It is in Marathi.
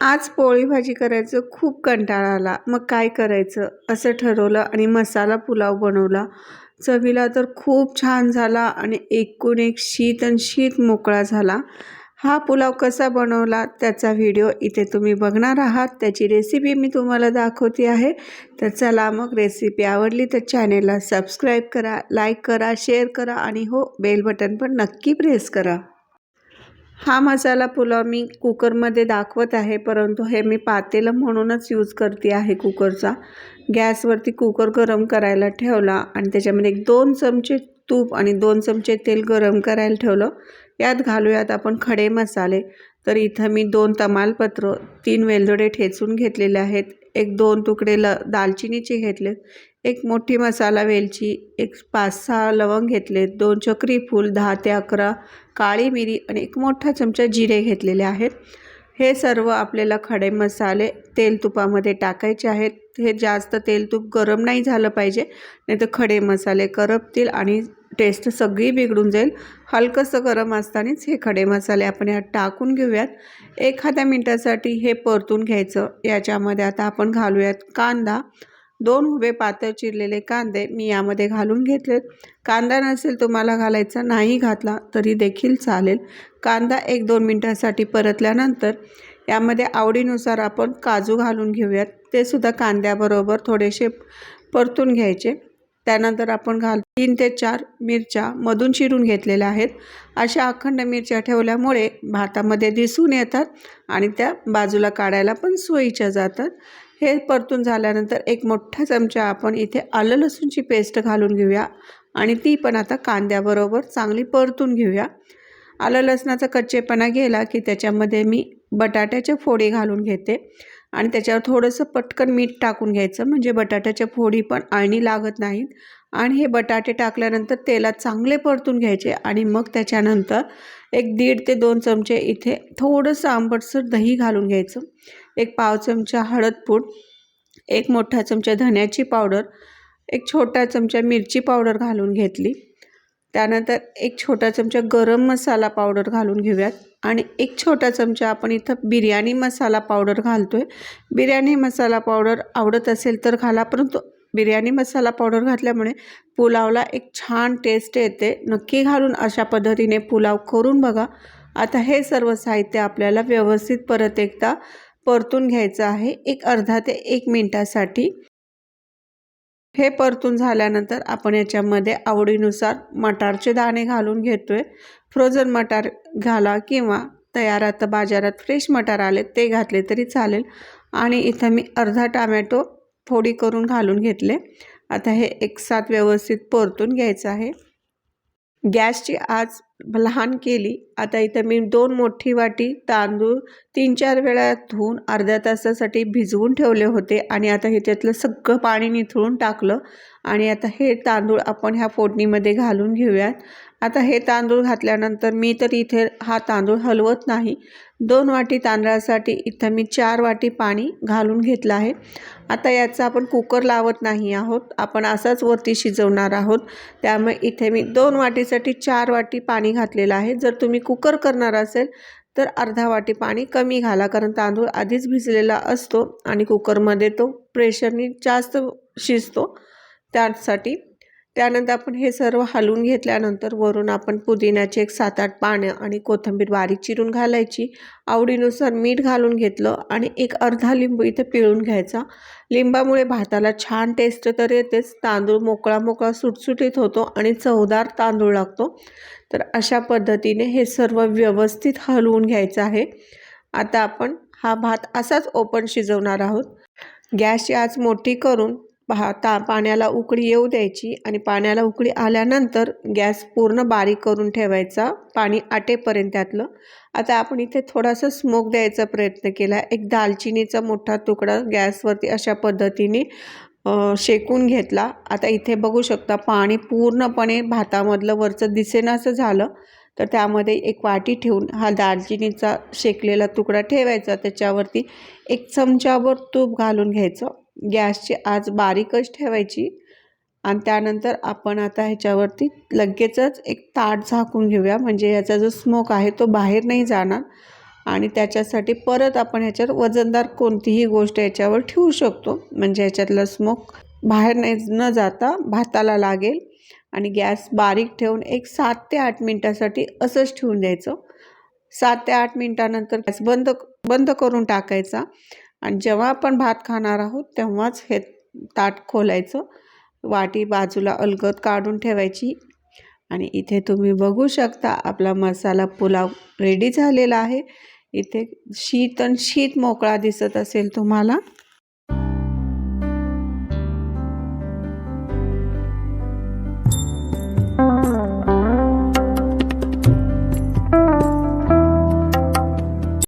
आज पोळी भाजी करायचं खूप कंटाळा आला. मग काय करायचं? असं ठरवलं आणि मसाला पुलाव बनवला. चवीला तर खूप छान झाला आणि एकूण एक शीत आणि शीत मोकळा झाला. हा पुलाव कसा बनवला त्याचा व्हिडिओ इथे तुम्ही बघणार आहात. त्याची रेसिपी मी तुम्हाला दाखवते आहे. तर चला मग रेसिपी आवडली तर चॅनेलला सबस्क्राईब करा लाईक करा शेअर करा आणि हो बेल बटन पण नक्की प्रेस करा. हा मसाला पुलाव मी कुकरमध्ये दाखवत आहे परंतु हे मी पातेलं म्हणूनच यूज करते आहे कुकरचा. गॅसवरती कुकर गरम करायला ठेवला आणि त्याच्यामध्ये एक दोन चमचे तूप आणि दोन चमचे तेल गरम करायला ठेवलं. यात घालूयात आपण खडे मसाले. तर इथं मी दोन तमालपत्र तीन वेलदोडे ठेचून घेतलेले आहेत. एक दोन तुकडे ल दालचिनीचे घेतले एक मोठी मसाला वेलची एक पाच सहा लवंग घेतले दोन चक्री फूल दहा ते अकरा काळी मिरी आणि एक मोठा चमचा जिरे घेतलेले आहेत. हे सर्व आपल्याला खडे मसाले तेल तुपामध्ये टाकायचे आहेत. हे जास्त तेल तूप गरम नाही झालं पाहिजे नाही तर खडे मसाले करपतील आणि टेस्ट सगळी बिघडून जाईल. हलकंसं गरम असतानाच हे खडे मसाले आपण यात टाकून घेऊयात. एखाद्या मिनटासाठी हे परतून घ्यायचं. याच्यामध्ये आता आपण घालूयात कांदा. दोन उभे पातळ चिरलेले कांदे मी यामध्ये घालून घेतलेत कांदा नसेल तुम्हाला घालायचा नाही घातला तरी देखील चालेल. कांदा एक दोन मिनटासाठी परतल्यानंतर यामध्ये आवडीनुसार आपण काजू घालून घेऊयात. ते सुद्धा कांद्याबरोबर थोडेसे परतून घ्यायचे. त्यानंतर आपण घाल तीन ते चार मिरच्या मधून चिरून घेतलेल्या आहेत. अशा अखंड मिरच्या ठेवल्यामुळे भातामध्ये दिसून येतात आणि त्या बाजूला काढायला पण सोयीच्या जातात. हे परतून झाल्यानंतर एक मोठा चमचा आपण इथे आलं लसूणची पेस्ट घालून घेऊया आणि ती पण आता कांद्याबरोबर चांगली परतून घेऊया. आलं लसणाचा कच्चेपणा गेला की त्याच्यामध्ये मी बटाट्याच्या फोडी घालून घेते. आणि त्याच्यावर थोडंसं पटकन मीठ टाकून घ्यायचं. म्हणजे बटाट्याच्या फोडी पण आळणी लागत नाहीत. आणि हे बटाटे टाकल्यानंतर तेलात चांगले परतून घ्यायचे आणि मग त्याच्यानंतर एक दीड ते दोन चमचे इथे थोडंसं आंबटसर दही घालून घ्यायचं. एक पाव चमचा हळदपूड एक मोठा चमचा धन्याची पावडर एक छोटा चमचा मिरची पावडर घालून घेतली. त्यानंतर एक छोटा चमचा गरम मसाला पावडर घालून घेऊयात. आणि एक छोटा चमचा आपण इथं बिर्याणी मसाला पावडर घालतो आहे बिर्याणी मसाला पावडर आवडत असेल तर घाला परंतु बिर्याणी मसाला पावडर घातल्यामुळे पुलावला एक छान टेस्ट येते. नक्की घालून अशा पद्धतीने पुलाव करून बघा. आता हे सर्व साहित्य आपल्याला व्यवस्थित परत एकदा परतून घ्यायचं आहे. एक अर्धा ते एक मिनटासाठी. हे परतून झाल्यानंतर आपण याच्यामध्ये आवडीनुसार मटारचे दाणे घालून घेतो आहे फ्रोझन मटार घाला किंवा तयार आता बाजारात फ्रेश मटार आले ते घातले तरी चालेल. आणि इथं मी अर्धा टामॅटो फोडी करून घालून घेतले. आता हे एकसाथ व्यवस्थित परतून घ्यायचं आहे. गॅसची आज लहान केली. आता इथं मी दोन मोठी वाटी तांदूळ तीन चार वेळा धुवून अर्ध्या तासासाठी भिजवून ठेवले होते आणि आता हे त्यातलं सगळं पाणी निथळून टाकलं. आणि आता हे तांदूळ आपण ह्या फोडणीमध्ये घालून घेऊयात. आता हे तांदूळ घातल्यानंतर मी तर इथे हा तांदूळ हलवत नाही. दोन वाटी तांदळासाठी इथं मी चार वाटी पाणी घालून घेतलं आहे. आता याचा आपण कुकर लावत नाही आहोत. आपण असाच वरती शिजवणार आहोत. त्यामुळे इथे मी दोन वाटीसाठी चार वाटी पाणी घातलेलं आहे. जर तुम्ही कुकर करणार असेल तर अर्धा वाटी पाणी कमी घाला कारण तांदूळ आधीच भिजलेला असतो आणि कुकरमध्ये तो प्रेशरनी जास्त शिजतो. त्यासाठी त्यानंतर आपण हे सर्व हलवून घेतल्यानंतर वरून आपण पुदिन्याचे एक सात आठ पानं आणि कोथिंबीर बारीक चिरून घालायची. आवडीनुसार मीठ घालून घेतलं आणि एक अर्धा लिंबू इथे पिळून घ्यायचा. लिंबामुळे भाताला छान टेस्ट तर येतेच. तांदूळ मोकळा मोकळा सुटसुटीत होतो आणि चवदार तांदूळ लागतो. तर अशा पद्धतीने हे सर्व व्यवस्थित हलवून घ्यायचं आहे. आता आपण हा भात असाच ओपन शिजवणार आहोत. गॅसची आज मोठी करून पहा ता पाण्याला उकळी येऊ द्यायची आणि पाण्याला उकळी आल्यानंतर गॅस पूर्ण बारीक करून ठेवायचा पाणी आटेपर्यंत त्यातलं. आता आपण इथे थोडासा स्मोक द्यायचा प्रयत्न केला. एक दालचिनीचा मोठा तुकडा गॅसवरती अशा पद्धतीने शेकून घेतला. आता इथे बघू शकता पाणी पूर्णपणे भातामधलं वरचं दिसेनासं झालं. तर त्यामध्ये एक वाटी ठेवून हा दालचिनीचा शेकलेला तुकडा ठेवायचा. त्याच्यावरती एक चमचाभर तूप घालून घ्यायचं. गॅसची आज बारीकच ठेवायची आणि त्यानंतर आपण आता ह्याच्यावरती लगेचच एक ताट झाकून घेऊया. म्हणजे याचा जो स्मोक आहे तो बाहेर नाही जाणार आणि त्याच्यासाठी परत आपण ह्याच्यावर वजनदार कोणतीही गोष्ट याच्यावर ठेवू शकतो. म्हणजे ह्याच्यातलं स्मोक बाहेर नाही न जाता भाताला लागेल आणि गॅस बारीक ठेवून एक सात ते आठ मिनटासाठी असंच ठेवून द्यायचं. सात ते आठ मिनटानंतर गॅस बंद बंद करून टाकायचा. आणि जेव्हा आपण भात खाणार आहोत तेव्हाच हे ताट खोलायचं. वाटी बाजूला अलगद काढून ठेवायची. आणि इथे तुम्ही बघू शकता आपला मसाला पुलाव रेडी झालेला आहे. इथे शीत आणि शीत मोकळा दिसत असेल तुम्हाला.